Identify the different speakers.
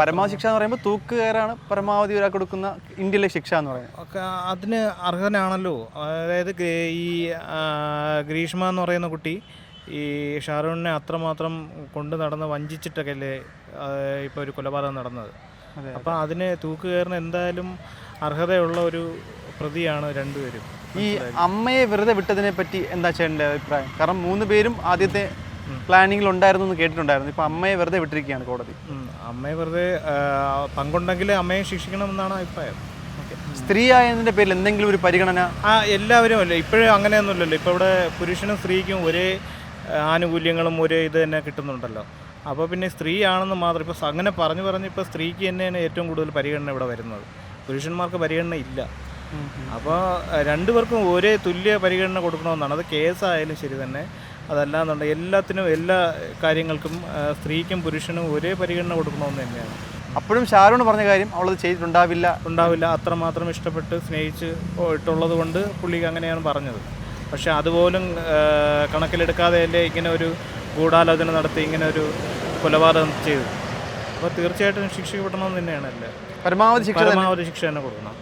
Speaker 1: പരമാവധി ശിക്ഷ എന്ന് പറയുമ്പോൾ തൂക്കുകയറാണ് പരമാവധി ഒരാൾക്ക് കൊടുക്കുന്ന ഇന്ത്യയിലെ ശിക്ഷ എന്ന് പറയുന്നത്.
Speaker 2: ഓക്കെ അതിന് അർഹനാണല്ലോ. അതായത് ഈ ഗ്രീഷ്മ എന്ന് പറയുന്ന കുട്ടി ഈ ഷാരൂഖിനെ അത്രമാത്രം കൊണ്ടു നടന്ന് വഞ്ചിച്ചിട്ടൊക്കെ അല്ലേ ഇപ്പോൾ ഒരു കൊലപാതകം നടന്നത്. അപ്പോൾ അതിന് തൂക്കുകയറിന് എന്തായാലും അർഹതയുള്ള ഒരു പ്രതിയാണ് രണ്ടുപേരും.
Speaker 1: ഈ അമ്മയെ വെറുതെ വിട്ടതിനെ പറ്റി എന്താ ചേട്ടന്റെ അഭിപ്രായം? കാരണം മൂന്ന് പേരും ആദ്യത്തെ പ്ലാനിങ്ങിൽ ഉണ്ടായിരുന്നു എന്ന് കേട്ടിട്ടുണ്ടായിരുന്നു. ഇപ്പൊ അമ്മയെ വെറുതെ വിട്ടിരിക്കുകയാണ് കോടതി.
Speaker 2: അമ്മയെ വെറുതെ പങ്കുണ്ടെങ്കിൽ അമ്മയെ ശിക്ഷിക്കണമെന്നാണ് അഭിപ്രായം.
Speaker 1: സ്ത്രീ ആയതിന്റെ പേരിൽ എന്തെങ്കിലും ഒരു പരിഗണന?
Speaker 2: ആ എല്ലാവരും അല്ലേ? ഇപ്പോഴും അങ്ങനെയൊന്നുമില്ലല്ലോ. ഇപ്പോൾ ഇവിടെ പുരുഷനും സ്ത്രീക്കും ഒരേ ആനുകൂല്യങ്ങളും ഒരേ ഇത് തന്നെ കിട്ടുന്നുണ്ടല്ലോ. അപ്പോൾ പിന്നെ സ്ത്രീ ആണെന്ന് മാത്രം ഇപ്പോൾ അങ്ങനെ പറഞ്ഞു പറഞ്ഞ് ഇപ്പോൾ സ്ത്രീക്ക് തന്നെയാണ് ഏറ്റവും കൂടുതൽ പരിഗണന ഇവിടെ വരുന്നത്. പുരുഷന്മാർക്ക് പരിഗണന ഇല്ല. അപ്പോൾ രണ്ടുപേർക്കും ഒരേ തുല്യ പരിഗണന കൊടുക്കണമെന്നാണ്. അത് കേസായാലും ശരി തന്നെ. അതല്ലാന്നുണ്ടെങ്കിൽ എല്ലാത്തിനും എല്ലാ കാര്യങ്ങൾക്കും സ്ത്രീക്കും പുരുഷനും ഒരേ പരിഗണന കൊടുക്കണമെന്ന് തന്നെയാണ്.
Speaker 1: അപ്പോഴും ഷാരൂൺ പറഞ്ഞ കാര്യം അവളത് ചെയ്തിട്ടുണ്ടാവില്ല.
Speaker 2: ഉണ്ടാവില്ല. അത്രമാത്രം ഇഷ്ടപ്പെട്ട് സ്നേഹിച്ച് ഇട്ടുള്ളത് കൊണ്ട് പുള്ളിക്ക് അങ്ങനെയാണ് പറഞ്ഞത്. പക്ഷെ അതുപോലും കണക്കിലെടുക്കാതെ അല്ലേ ഇങ്ങനെ ഒരു ഗൂഢാലോചന നടത്തി ഇങ്ങനെ ഒരു കൊലപാതകം ചെയ്തു അപ്പോൾ തീർച്ചയായിട്ടും ശിക്ഷിക്കപ്പെടണമെന്ന് തന്നെയാണ് അല്ലേ?
Speaker 1: പരമാവധി ശിക്ഷ
Speaker 2: പരമാവധി ശിക്ഷ തന്നെ കൊടുക്കണം.